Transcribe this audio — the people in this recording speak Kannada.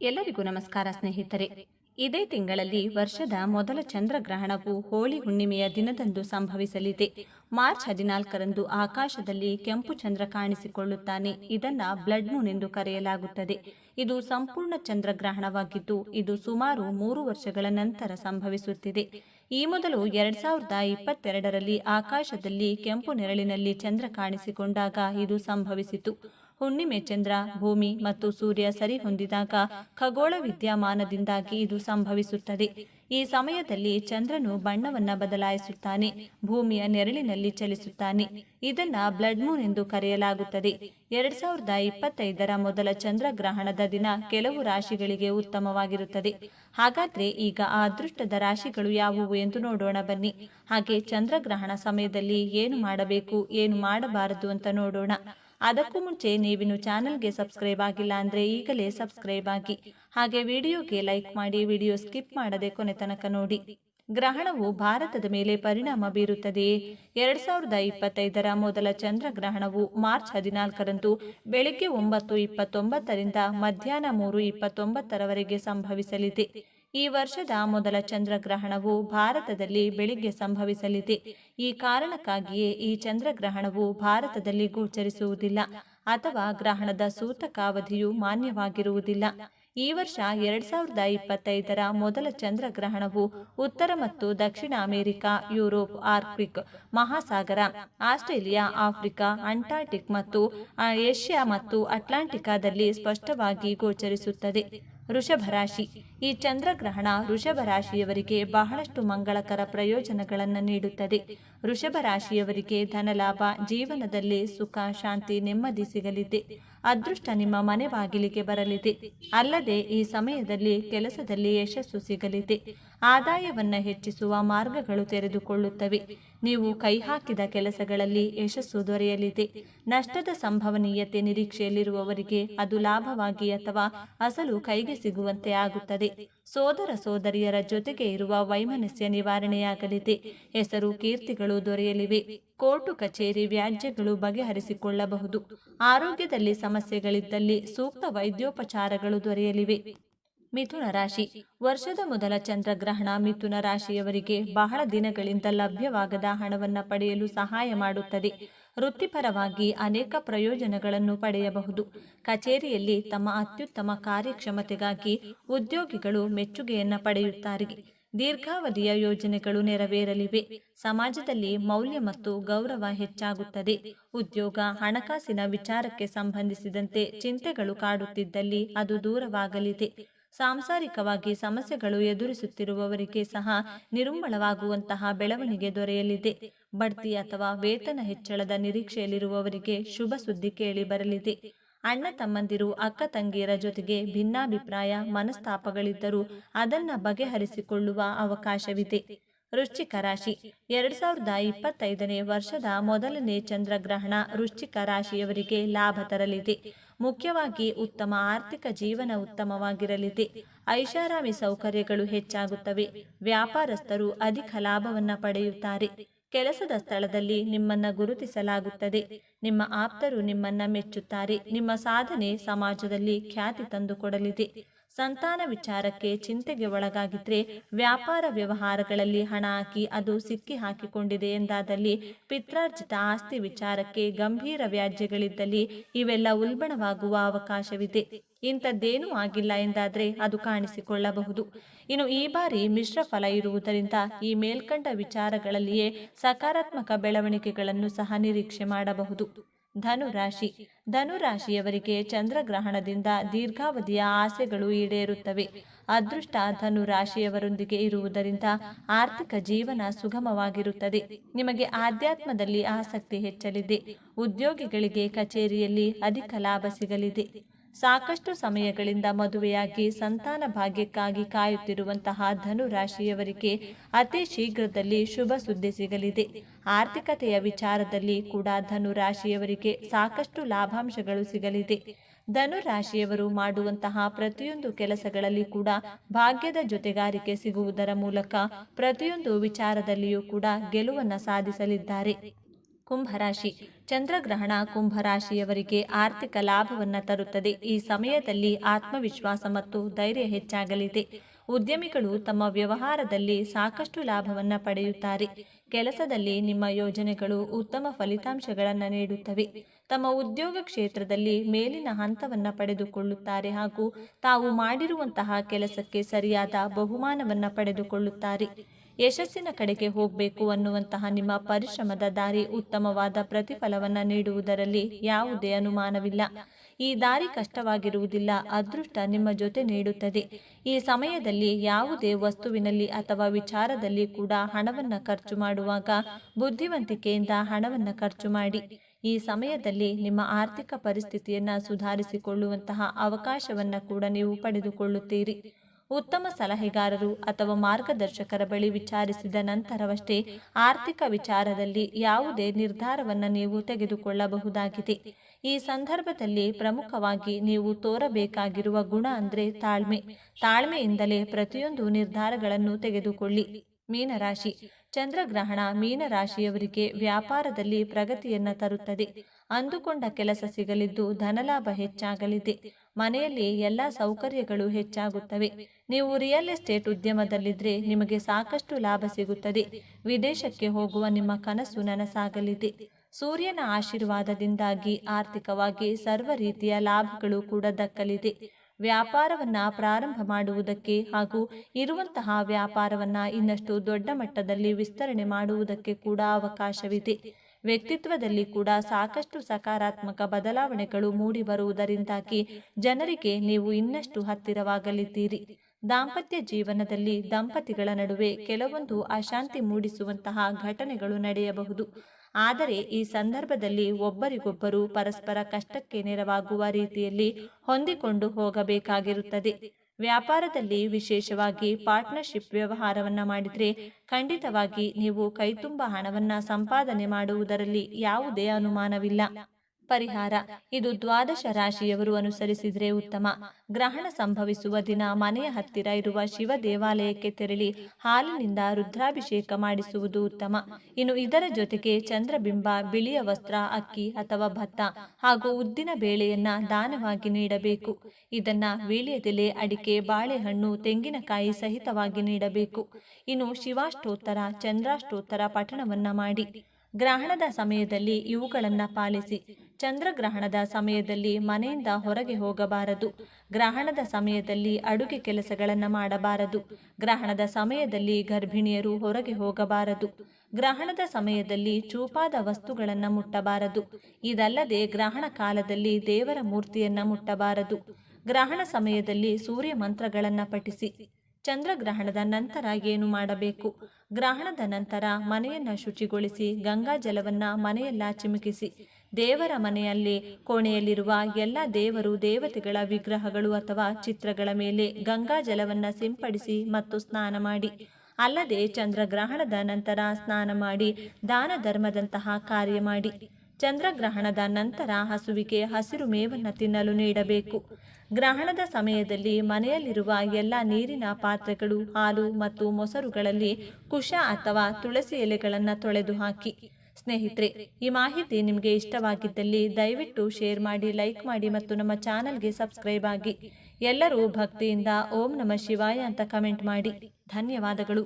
ಎಲ್ಲರಿಗೂ ನಮಸ್ಕಾರ ಸ್ನೇಹಿತರೆ. ಇದೇ ತಿಂಗಳಲ್ಲಿ ವರ್ಷದ ಮೊದಲ ಚಂದ್ರಗ್ರಹಣವು ಹೋಳಿ ಹುಣ್ಣಿಮೆಯ ದಿನದಂದು ಸಂಭವಿಸಲಿದೆ. ಮಾರ್ಚ್ ಹದಿನಾಲ್ಕರಂದು ಆಕಾಶದಲ್ಲಿ ಕೆಂಪು ಚಂದ್ರ ಕಾಣಿಸಿಕೊಳ್ಳುತ್ತಾನೆ. ಇದನ್ನ ಬ್ಲಡ್ ಮೂನ್ ಎಂದು ಕರೆಯಲಾಗುತ್ತದೆ. ಇದು ಸಂಪೂರ್ಣ ಚಂದ್ರಗ್ರಹಣವಾಗಿದ್ದು, ಇದು ಸುಮಾರು ಮೂರು ವರ್ಷಗಳ ನಂತರ ಸಂಭವಿಸುತ್ತಿದೆ. ಈ ಮೊದಲು ಎರಡ್ ಸಾವಿರದ ಇಪ್ಪತ್ತೆರಡರಲ್ಲಿ ಆಕಾಶದಲ್ಲಿ ಕೆಂಪು ನೆರಳಿನಲ್ಲಿ ಚಂದ್ರ ಕಾಣಿಸಿಕೊಂಡಾಗ ಇದು ಸಂಭವಿಸಿತು. ಹುಣ್ಣಿಮೆ ಚಂದ್ರ, ಭೂಮಿ ಮತ್ತು ಸೂರ್ಯ ಸರಿ ಹೊಂದಿದಾಗ ಖಗೋಳ ವಿದ್ಯಮಾನದಿಂದಾಗಿ ಇದು ಸಂಭವಿಸುತ್ತದೆ. ಈ ಸಮಯದಲ್ಲಿ ಚಂದ್ರನು ಬಣ್ಣವನ್ನ ಬದಲಾಯಿಸುತ್ತಾನೆ, ಭೂಮಿಯ ನೆರಳಿನಲ್ಲಿ ಚಲಿಸುತ್ತಾನೆ. ಇದನ್ನ ಬ್ಲಡ್ ಮೂನ್ ಎಂದು ಕರೆಯಲಾಗುತ್ತದೆ. ಎರಡ್ ಸಾವಿರದ ಇಪ್ಪತ್ತೈದರ ಮೊದಲ ಚಂದ್ರಗ್ರಹಣದ ದಿನ ಕೆಲವು ರಾಶಿಗಳಿಗೆ ಉತ್ತಮವಾಗಿರುತ್ತದೆ. ಹಾಗಾದ್ರೆ ಈಗ ಆ ಅದೃಷ್ಟದ ರಾಶಿಗಳು ಯಾವುವು ಎಂದು ನೋಡೋಣ ಬನ್ನಿ. ಹಾಗೆ ಚಂದ್ರಗ್ರಹಣ ಸಮಯದಲ್ಲಿ ಏನು ಮಾಡಬೇಕು, ಏನು ಮಾಡಬಾರದು ಅಂತ ನೋಡೋಣ. ಅದಕ್ಕೂ ಮುಂಚೆ ನೀವಿನ್ನು ಚಾನಲ್ಗೆ ಸಬ್ಸ್ಕ್ರೈಬ್ ಆಗಿಲ್ಲ ಅಂದ್ರೆ ಈಗಲೇ ಸಬ್ಸ್ಕ್ರೈಬ್ ಆಗಿ. ಹಾಗೆ ವಿಡಿಯೋಗೆ ಲೈಕ್ ಮಾಡಿ, ವಿಡಿಯೋ ಸ್ಕಿಪ್ ಮಾಡದೆ ಕೊನೆ ತನಕ ನೋಡಿ. ಗ್ರಹಣವು ಭಾರತದ ಮೇಲೆ ಪರಿಣಾಮ ಬೀರುತ್ತದೆಯೇ ಎರಡ್ ಸಾವಿರದ ಇಪ್ಪತ್ತೈದರ ಮೊದಲ ಚಂದ್ರಗ್ರಹಣವು ಮಾರ್ಚ್ ಹದಿನಾಲ್ಕರಂದು ಬೆಳಿಗ್ಗೆ ಒಂಬತ್ತು ಇಪ್ಪತ್ತೊಂಬತ್ತರಿಂದ ಮಧ್ಯಾಹ್ನ ಮೂರು ಇಪ್ಪತ್ತೊಂಬತ್ತರವರೆಗೆ ಸಂಭವಿಸಲಿದೆ. ಈ ವರ್ಷದ ಮೊದಲ ಚಂದ್ರಗ್ರಹಣವು ಭಾರತದಲ್ಲಿ ಬೆಳಿಗ್ಗೆ ಸಂಭವಿಸಲಿದೆ. ಈ ಕಾರಣಕ್ಕಾಗಿಯೇ ಈ ಚಂದ್ರಗ್ರಹಣವು ಭಾರತದಲ್ಲಿ ಗೋಚರಿಸುವುದಿಲ್ಲ ಅಥವಾ ಗ್ರಹಣದ ಸೂತಕಾವಧಿಯು ಮಾನ್ಯವಾಗಿರುವುದಿಲ್ಲ. ಈ ವರ್ಷ ಎರಡ್ ಸಾವಿರದ ಇಪ್ಪತ್ತೈದರ ಮೊದಲ ಚಂದ್ರಗ್ರಹಣವು ಉತ್ತರ ಮತ್ತು ದಕ್ಷಿಣ ಅಮೆರಿಕ, ಯುರೋಪ್, ಆರ್ಕ್ಟಿಕ್, ಮಹಾಸಾಗರ, ಆಸ್ಟ್ರೇಲಿಯಾ, ಆಫ್ರಿಕಾ ಅಂಟಾರ್ಟಿಕ್ ಮತ್ತು ಏಷ್ಯಾ ಮತ್ತು ಅಟ್ಲಾಂಟಿಕಾದಲ್ಲಿ ಸ್ಪಷ್ಟವಾಗಿ ಗೋಚರಿಸುತ್ತದೆ. ವೃಷಭ ರಾಶಿ. ಈ ಚಂದ್ರಗ್ರಹಣ ವೃಷಭ ರಾಶಿಯವರಿಗೆ ಬಹಳಷ್ಟು ಮಂಗಳಕರ ಪ್ರಯೋಜನಗಳನ್ನು ನೀಡುತ್ತದೆ. ವೃಷಭ ರಾಶಿಯವರಿಗೆ ಧನಲಾಭ ಜೀವನದಲ್ಲಿ ಸುಖ, ಶಾಂತಿ ನೆಮ್ಮದಿ ಸಿಗಲಿದೆ. ಅದೃಷ್ಟ ನಿಮ್ಮ ಮನೆ ಬಾಗಿಲಿಗೆ ಬರಲಿದೆ. ಅಲ್ಲದೆ ಈ ಸಮಯದಲ್ಲಿ ಕೆಲಸದಲ್ಲಿ ಯಶಸ್ಸು ಸಿಗಲಿದೆ. ಆದಾಯವನ್ನು ಹೆಚ್ಚಿಸುವ ಮಾರ್ಗಗಳು ತೆರೆದುಕೊಳ್ಳುತ್ತವೆ. ನೀವು ಕೈ ಹಾಕಿದ ಕೆಲಸಗಳಲ್ಲಿ ಯಶಸ್ಸು ದೊರೆಯಲಿದೆ. ನಷ್ಟದ ಸಂಭವನೀಯತೆ ನಿರೀಕ್ಷೆಯಲ್ಲಿರುವವರಿಗೆ ಅದು ಲಾಭವಾಗಿ ಅಥವಾ ಅಸಲು ಕೈಗೆ ಸಿಗುವಂತೆ ಆಗುತ್ತದೆ. ಸೋದರ ಸೋದರಿಯರ ಜೊತೆಗೆ ಇರುವ ವೈಮನಸ್ಯ ನಿವಾರಣೆಯಾಗಲಿದೆ. ಹೆಸರು, ಕೀರ್ತಿಗಳು ದೊರೆಯಲಿವೆ. ಕೋರ್ಟು ಕಚೇರಿ ವ್ಯಾಜ್ಯಗಳು ಬಗೆಹರಿಸಿಕೊಳ್ಳಬಹುದು. ಆರೋಗ್ಯದಲ್ಲಿ ಸಮಸ್ಯೆಗಳಿದ್ದಲ್ಲಿ ಸೂಕ್ತ ವೈದ್ಯೋಪಚಾರಗಳು ದೊರೆಯಲಿವೆ. ಮಿಥುನ ರಾಶಿ. ವರ್ಷದ ಮೊದಲ ಚಂದ್ರಗ್ರಹಣ ಮಿಥುನ ರಾಶಿಯವರಿಗೆ ಬಹಳ ದಿನಗಳಿಂದ ಲಭ್ಯವಾಗದ ಹಣವನ್ನು ಪಡೆಯಲು ಸಹಾಯ ಮಾಡುತ್ತದೆ. ವೃತ್ತಿಪರವಾಗಿ ಅನೇಕ ಪ್ರಯೋಜನಗಳನ್ನು ಪಡೆಯಬಹುದು. ಕಚೇರಿಯಲ್ಲಿ ತಮ್ಮ ಅತ್ಯುತ್ತಮ ಕಾರ್ಯಕ್ಷಮತೆಗಾಗಿ ಉದ್ಯೋಗಿಗಳು ಮೆಚ್ಚುಗೆಯನ್ನು ಪಡೆಯುತ್ತಾರೆ. ದೀರ್ಘಾವಧಿಯ ಯೋಜನೆಗಳು ನೆರವೇರಲಿವೆ. ಸಮಾಜದಲ್ಲಿ ಮೌಲ್ಯ ಮತ್ತು ಗೌರವ ಹೆಚ್ಚಾಗುತ್ತದೆ. ಉದ್ಯೋಗ, ಹಣಕಾಸಿನ ವಿಚಾರಕ್ಕೆ ಸಂಬಂಧಿಸಿದಂತೆ ಚಿಂತೆಗಳು ಕಾಡುತ್ತಿದ್ದಲ್ಲಿ ಅದು ದೂರವಾಗಲಿದೆ. ಸಾಂಸಾರಿಕವಾಗಿ ಸಮಸ್ಯೆಗಳು ಎದುರಿಸುತ್ತಿರುವವರಿಗೆ ಸಹ ನಿರುಮ್ಮಳವಾಗುವಂತಹ ಬೆಳವಣಿಗೆ ದೊರೆಯಲಿದೆ. ಬಡ್ತಿ ಅಥವಾ ವೇತನ ಹೆಚ್ಚಳದ ನಿರೀಕ್ಷೆಯಲ್ಲಿರುವವರಿಗೆ ಶುಭ ಸುದ್ದಿ ಕೇಳಿ ಬರಲಿದೆ. ಅಣ್ಣ ತಮ್ಮಂದಿರು, ಅಕ್ಕ ತಂಗಿಯರ ಜೊತೆಗೆ ಭಿನ್ನಾಭಿಪ್ರಾಯ, ಮನಸ್ತಾಪಗಳಿದ್ದರೂ ಅದನ್ನ ಬಗೆಹರಿಸಿಕೊಳ್ಳುವ ಅವಕಾಶವಿದೆ. ವೃಶ್ಚಿಕ ರಾಶಿ, ಎರಡ್ ಸಾವಿರದ ಇಪ್ಪತ್ತೈದನೇ ವರ್ಷದ ಮೊದಲನೇ ಚಂದ್ರಗ್ರಹಣ ವೃಶ್ಚಿಕ ರಾಶಿಯವರಿಗೆ ಲಾಭ ತರಲಿದೆ. ಮುಖ್ಯವಾಗಿ ಉತ್ತಮ ಆರ್ಥಿಕ ಜೀವನ ಉತ್ತಮವಾಗಿರಲಿದೆ. ಐಷಾರಾಮಿ ಸೌಕರ್ಯಗಳು ಹೆಚ್ಚಾಗುತ್ತವೆ. ವ್ಯಾಪಾರಸ್ಥರು ಅಧಿಕ ಲಾಭವನ್ನ ಪಡೆಯುತ್ತಾರೆ. ಕೆಲಸದ ಸ್ಥಳದಲ್ಲಿ ನಿಮ್ಮನ್ನ ಗುರುತಿಸಲಾಗುತ್ತದೆ. ನಿಮ್ಮ ಆಪ್ತರು ನಿಮ್ಮನ್ನ ಮೆಚ್ಚುತ್ತಾರೆ. ನಿಮ್ಮ ಸಾಧನೆ ಸಮಾಜದಲ್ಲಿ ಖ್ಯಾತಿ ತಂದುಕೊಡಲಿದೆ. ಸಂತಾನ ವಿಚಾರಕ್ಕೆ ಚಿಂತೆಗೆ ಒಳಗಾಗಿದ್ರೆ ವ್ಯಾಪಾರ ವ್ಯವಹಾರಗಳಲ್ಲಿ ಹಣ ಹಾಕಿ ಅದು ಸಿಕ್ಕಿ ಹಾಕಿಕೊಂಡಿದೆ ಎಂದಾದಲ್ಲಿ ಪಿತ್ರಾರ್ಜಿತ ಆಸ್ತಿ ವಿಚಾರಕ್ಕೆ ಗಂಭೀರ ವ್ಯಾಜ್ಯಗಳಿದ್ದಲ್ಲಿ ಇವೆಲ್ಲ ಉಲ್ಬಣವಾಗುವ ಅವಕಾಶವಿದೆ. ಇಂಥದ್ದೇನೂ ಆಗಿಲ್ಲ ಎಂದಾದರೆ ಅದು ಕಾಣಿಸಿಕೊಳ್ಳಬಹುದು. ಇನ್ನು ಈ ಬಾರಿ ಮಿಶ್ರ ಫಲ ಇರುವುದರಿಂದ ಈ ಮೇಲ್ಕಂಡ ವಿಚಾರಗಳಲ್ಲಿಯೇ ಸಕಾರಾತ್ಮಕ ಬೆಳವಣಿಗೆಗಳನ್ನು ಸಹ ನಿರೀಕ್ಷೆ ಮಾಡಬಹುದು. ಧನು ಧನುರಾಶಿಯವರಿಗೆ ಧನು ರಾಶಿಯವರಿಗೆ ಚಂದ್ರಗ್ರಹಣದಿಂದ ದೀರ್ಘಾವಧಿಯ ಆಸೆಗಳು ಈಡೇರುತ್ತವೆ. ಅದೃಷ್ಟ ಧನು ರಾಶಿಯವರೊಂದಿಗೆ ಇರುವುದರಿಂದ ಆರ್ಥಿಕ ಜೀವನ ಸುಗಮವಾಗಿರುತ್ತದೆ. ನಿಮಗೆ ಆಧ್ಯಾತ್ಮದಲ್ಲಿ ಆಸಕ್ತಿ ಹೆಚ್ಚಲಿದೆ. ಉದ್ಯೋಗಿಗಳಿಗೆ ಕಚೇರಿಯಲ್ಲಿ ಅಧಿಕ ಲಾಭ ಸಿಗಲಿದೆ. ಸಾಕಷ್ಟು ಸಮಯಗಳಿಂದ ಮದುವೆಯಾಗಿ ಸಂತಾನ ಭಾಗ್ಯಕ್ಕಾಗಿ ಕಾಯುತ್ತಿರುವಂತಹ ಧನು ರಾಶಿಯವರಿಗೆ ಅತಿ ಶೀಘ್ರದಲ್ಲಿ ಶುಭ ಸುದ್ದಿ ಸಿಗಲಿದೆ. ಆರ್ಥಿಕತೆಯ ವಿಚಾರದಲ್ಲಿ ಕೂಡ ಧನು ರಾಶಿಯವರಿಗೆ ಸಾಕಷ್ಟು ಲಾಭಾಂಶಗಳು ಸಿಗಲಿದೆ. ಧನು ರಾಶಿಯವರು ಮಾಡುವಂತಹ ಪ್ರತಿಯೊಂದು ಕೆಲಸಗಳಲ್ಲಿ ಕೂಡ ಭಾಗ್ಯದ ಜೊತೆಗಾರಿಕೆ ಸಿಗುವುದರ ಮೂಲಕ ಪ್ರತಿಯೊಂದು ವಿಚಾರದಲ್ಲಿಯೂ ಕೂಡ ಗೆಲುವನ್ನು ಸಾಧಿಸಲಿದ್ದಾರೆ. ಕುಂಭರಾಶಿ. ಚಂದ್ರಗ್ರಹಣ ಕುಂಭರಾಶಿಯವರಿಗೆ ಆರ್ಥಿಕ ಲಾಭವನ್ನು ತರುತ್ತದೆ. ಈ ಸಮಯದಲ್ಲಿ ಆತ್ಮವಿಶ್ವಾಸ ಮತ್ತು ಧೈರ್ಯ ಹೆಚ್ಚಾಗಲಿದೆ. ಉದ್ಯಮಿಗಳು ತಮ್ಮ ವ್ಯವಹಾರದಲ್ಲಿ ಸಾಕಷ್ಟು ಲಾಭವನ್ನು ಪಡೆಯುತ್ತಾರೆ. ಕೆಲಸದಲ್ಲಿ ನಿಮ್ಮ ಯೋಜನೆಗಳು ಉತ್ತಮ ಫಲಿತಾಂಶಗಳನ್ನು ನೀಡುತ್ತವೆ. ತಮ್ಮ ಉದ್ಯೋಗ ಕ್ಷೇತ್ರದಲ್ಲಿ ಮೇಲಿನ ಹಂತವನ್ನು ಪಡೆದುಕೊಳ್ಳುತ್ತಾರೆ ಹಾಗೂ ತಾವು ಮಾಡಿರುವಂತಹ ಕೆಲಸಕ್ಕೆ ಸರಿಯಾದ ಬಹುಮಾನವನ್ನು ಪಡೆದುಕೊಳ್ಳುತ್ತಾರೆ. ಯಶಸ್ಸಿನ ಕಡೆಗೆ ಹೋಗಬೇಕು ಅನ್ನುವಂತಹ ನಿಮ್ಮ ಪರಿಶ್ರಮದ ದಾರಿ ಉತ್ತಮವಾದ ಪ್ರತಿಫಲವನ್ನು ನೀಡುವುದರಲ್ಲಿ ಯಾವುದೇ ಅನುಮಾನವಿಲ್ಲ. ಈ ದಾರಿ ಕಷ್ಟವಾಗಿರುವುದಿಲ್ಲ, ಅದೃಷ್ಟ ನಿಮ್ಮ ಜೊತೆ ನೀಡುತ್ತದೆ. ಈ ಸಮಯದಲ್ಲಿ ಯಾವುದೇ ವಸ್ತುವಿನಲ್ಲಿ ಅಥವಾ ವಿಚಾರದಲ್ಲಿ ಕೂಡ ಹಣವನ್ನು ಖರ್ಚು ಮಾಡುವಾಗ ಬುದ್ಧಿವಂತಿಕೆಯಿಂದ ಹಣವನ್ನು ಖರ್ಚು ಮಾಡಿ. ಈ ಸಮಯದಲ್ಲಿ ನಿಮ್ಮ ಆರ್ಥಿಕ ಪರಿಸ್ಥಿತಿಯನ್ನು ಸುಧಾರಿಸಿಕೊಳ್ಳುವಂತಹ ಅವಕಾಶವನ್ನು ಕೂಡ ನೀವು ಪಡೆದುಕೊಳ್ಳುತ್ತೀರಿ. ಉತ್ತಮ ಸಲಹೆಗಾರರು ಅಥವಾ ಮಾರ್ಗದರ್ಶಕರ ಬಳಿ ವಿಚಾರಿಸಿದ ನಂತರವಷ್ಟೇ ಆರ್ಥಿಕ ವಿಚಾರದಲ್ಲಿ ಯಾವುದೇ ನಿರ್ಧಾರವನ್ನು ನೀವು ತೆಗೆದುಕೊಳ್ಳಬಹುದಾಗಿದೆ. ಈ ಸಂದರ್ಭದಲ್ಲಿ ಪ್ರಮುಖವಾಗಿ ನೀವು ತೋರಬೇಕಾಗಿರುವ ಗುಣ ಅಂದರೆ ತಾಳ್ಮೆ. ತಾಳ್ಮೆಯಿಂದಲೇ ಪ್ರತಿಯೊಂದು ನಿರ್ಧಾರಗಳನ್ನು ತೆಗೆದುಕೊಳ್ಳಿ. ಮೀನರಾಶಿ. ಚಂದ್ರಗ್ರಹಣ ಮೀನರಾಶಿಯವರಿಗೆ ವ್ಯಾಪಾರದಲ್ಲಿ ಪ್ರಗತಿಯನ್ನು ತರುತ್ತದೆ. ಅಂದುಕೊಂಡ ಕೆಲಸ ಸಿಗಲಿದ್ದು ಧನಲಾಭ ಹೆಚ್ಚಾಗಲಿದೆ. ಮನೆಯಲ್ಲಿ ಎಲ್ಲ ಸೌಕರ್ಯಗಳು ಹೆಚ್ಚಾಗುತ್ತವೆ. ನೀವು ರಿಯಲ್ ಎಸ್ಟೇಟ್ ಉದ್ಯಮದಲ್ಲಿದ್ದರೆ ನಿಮಗೆ ಸಾಕಷ್ಟು ಲಾಭ ಸಿಗುತ್ತದೆ. ವಿದೇಶಕ್ಕೆ ಹೋಗುವ ನಿಮ್ಮ ಕನಸು ನನಸಾಗಲಿದೆ. ಸೂರ್ಯನ ಆಶೀರ್ವಾದದಿಂದಾಗಿ ಆರ್ಥಿಕವಾಗಿ ಸರ್ವ ರೀತಿಯ ಲಾಭಗಳು ಕೂಡ ದಕ್ಕಲಿದೆ. ವ್ಯಾಪಾರವನ್ನ ಪ್ರಾರಂಭ ಮಾಡುವುದಕ್ಕೆ ಹಾಗೂ ಇರುವಂತಹ ವ್ಯಾಪಾರವನ್ನ ಇನ್ನಷ್ಟು ದೊಡ್ಡ ಮಟ್ಟದಲ್ಲಿ ವಿಸ್ತರಣೆ ಮಾಡುವುದಕ್ಕೆ ಕೂಡ ಅವಕಾಶವಿದೆ. ವ್ಯಕ್ತಿತ್ವದಲ್ಲಿ ಕೂಡ ಸಾಕಷ್ಟು ಸಕಾರಾತ್ಮಕ ಬದಲಾವಣೆಗಳು ಮೂಡಿ ಬರುವುದರಿಂದಾಗಿ ಜನರಿಗೆ ನೀವು ಇನ್ನಷ್ಟು ಹತ್ತಿರವಾಗಲಿದ್ದೀರಿ. ದಾಂಪತ್ಯ ಜೀವನದಲ್ಲಿ ದಂಪತಿಗಳ ನಡುವೆ ಕೆಲವೊಂದು ಅಶಾಂತಿ ಮೂಡಿಸುವಂತಹ ಘಟನೆಗಳು ನಡೆಯಬಹುದು. ಆದರೆ ಈ ಸಂದರ್ಭದಲ್ಲಿ ಒಬ್ಬರಿಗೊಬ್ಬರು ಪರಸ್ಪರ ಕಷ್ಟಕ್ಕೆ ನೆರವಾಗುವ ರೀತಿಯಲ್ಲಿ ಹೊಂದಿಕೊಂಡು ಹೋಗಬೇಕಾಗಿರುತ್ತದೆ. ವ್ಯಾಪಾರದಲ್ಲಿ ವಿಶೇಷವಾಗಿ ಪಾರ್ಟ್ನರ್ಶಿಪ್ ವ್ಯವಹಾರವನ್ನ ಮಾಡಿದರೆ ಖಂಡಿತವಾಗಿ ನೀವು ಕೈತುಂಬ ಹಣವನ್ನ ಸಂಪಾದನೆ ಮಾಡುವುದರಲ್ಲಿ ಯಾವುದೇ ಅನುಮಾನವಿಲ್ಲ. ಪರಿಹಾರ. ಇದು ದ್ವಾದಶ ರಾಶಿಯವರು ಅನುಸರಿಸಿದರೆ ಉತ್ತಮ. ಗ್ರಹಣ ಸಂಭವಿಸುವ ದಿನ ಮನೆಯ ಹತ್ತಿರ ಇರುವ ಶಿವ ದೇವಾಲಯಕ್ಕೆ ತೆರಳಿ ಹಾಲಿನಿಂದ ರುದ್ರಾಭಿಷೇಕ ಮಾಡಿಸುವುದು ಉತ್ತಮ. ಇನ್ನು ಇದರ ಜೊತೆಗೆ ಚಂದ್ರಬಿಂಬ, ಬಿಳಿಯ ವಸ್ತ್ರ, ಅಕ್ಕಿ ಅಥವಾ ಭತ್ತ ಹಾಗೂ ಉದ್ದಿನ ಬೇಳೆಯನ್ನ ದಾನವಾಗಿ ನೀಡಬೇಕು. ಇದನ್ನ ವೀಳ್ಯದೆಲೆ, ಅಡಿಕೆ, ಬಾಳೆಹಣ್ಣು, ತೆಂಗಿನಕಾಯಿ ಸಹಿತವಾಗಿ ನೀಡಬೇಕು. ಇನ್ನು ಶಿವಾಷ್ಟೋತ್ತರ, ಚಂದ್ರಾಷ್ಟೋತ್ತರ ಪಠಣವನ್ನ ಮಾಡಿ. ಗ್ರಹಣದ ಸಮಯದಲ್ಲಿ ಇವುಗಳನ್ನು ಪಾಲಿಸಿ. ಚಂದ್ರಗ್ರಹಣದ ಸಮಯದಲ್ಲಿ ಮನೆಯಿಂದ ಹೊರಗೆ ಹೋಗಬಾರದು. ಗ್ರಹಣದ ಸಮಯದಲ್ಲಿ ಅಡುಗೆ ಕೆಲಸಗಳನ್ನು ಮಾಡಬಾರದು. ಗ್ರಹಣದ ಸಮಯದಲ್ಲಿ ಗರ್ಭಿಣಿಯರು ಹೊರಗೆ ಹೋಗಬಾರದು. ಗ್ರಹಣದ ಸಮಯದಲ್ಲಿ ಚೂಪಾದ ವಸ್ತುಗಳನ್ನು ಮುಟ್ಟಬಾರದು. ಇದಲ್ಲದೆ ಗ್ರಹಣ ಕಾಲದಲ್ಲಿ ದೇವರ ಮೂರ್ತಿಯನ್ನು ಮುಟ್ಟಬಾರದು. ಗ್ರಹಣ ಸಮಯದಲ್ಲಿ ಸೂರ್ಯ ಮಂತ್ರಗಳನ್ನು ಪಠಿಸಿ. ಚಂದ್ರಗ್ರಹಣದ ನಂತರ ಏನು ಮಾಡಬೇಕು? ಗ್ರಹಣದ ನಂತರ ಮನೆಯನ್ನು ಶುಚಿಗೊಳಿಸಿ, ಗಂಗಾ ಜಲವನ್ನು ಮನೆಯೆಲ್ಲ ಚಿಮುಕಿಸಿ, ದೇವರ ಮನೆಯಲ್ಲಿ ಕೋಣೆಯಲ್ಲಿರುವ ಎಲ್ಲ ದೇವರು ದೇವತೆಗಳ ವಿಗ್ರಹಗಳು ಅಥವಾ ಚಿತ್ರಗಳ ಮೇಲೆ ಗಂಗಾ ಜಲವನ್ನು ಸಿಂಪಡಿಸಿ ಮತ್ತು ಸ್ನಾನ ಮಾಡಿ. ಅಲ್ಲದೆ ಚಂದ್ರಗ್ರಹಣದ ನಂತರ ಸ್ನಾನ ಮಾಡಿ, ದಾನ ಧರ್ಮದಂತಹ ಕಾರ್ಯ ಮಾಡಿ. ಚಂದ್ರಗ್ರಹಣದ ನಂತರ ಹಸುವಿಗೆ ಹಸಿರು ಮೇವನ್ನು ತಿನ್ನಲು ನೀಡಬೇಕು. ಗ್ರಹಣದ ಸಮಯದಲ್ಲಿ ಮನೆಯಲ್ಲಿರುವ ಎಲ್ಲ ನೀರಿನ ಪಾತ್ರೆಗಳು, ಹಾಲು ಮತ್ತು ಮೊಸರುಗಳಲ್ಲಿ ಕುಶ ಅಥವಾ ತುಳಸಿ ಎಲೆಗಳನ್ನು ತೊಳೆದು ಹಾಕಿ ಸ್ನೇಹಿತರೆ, ಈ ಮಾಹಿತಿ ನಿಮಗೆ ಇಷ್ಟವಾಗಿದ್ದಲ್ಲಿ ದಯವಿಟ್ಟು ಶೇರ್ ಮಾಡಿ, ಲೈಕ್ ಮಾಡಿ ಮತ್ತು ನಮ್ಮ ಚಾನಲ್ಗೆ ಸಬ್ಸ್ಕ್ರೈಬ್ ಆಗಿ. ಎಲ್ಲರೂ ಭಕ್ತಿಯಿಂದ ಓಂ ನಮ ಶಿವಾಯ ಅಂತ ಕಮೆಂಟ್ ಮಾಡಿ. ಧನ್ಯವಾದಗಳು.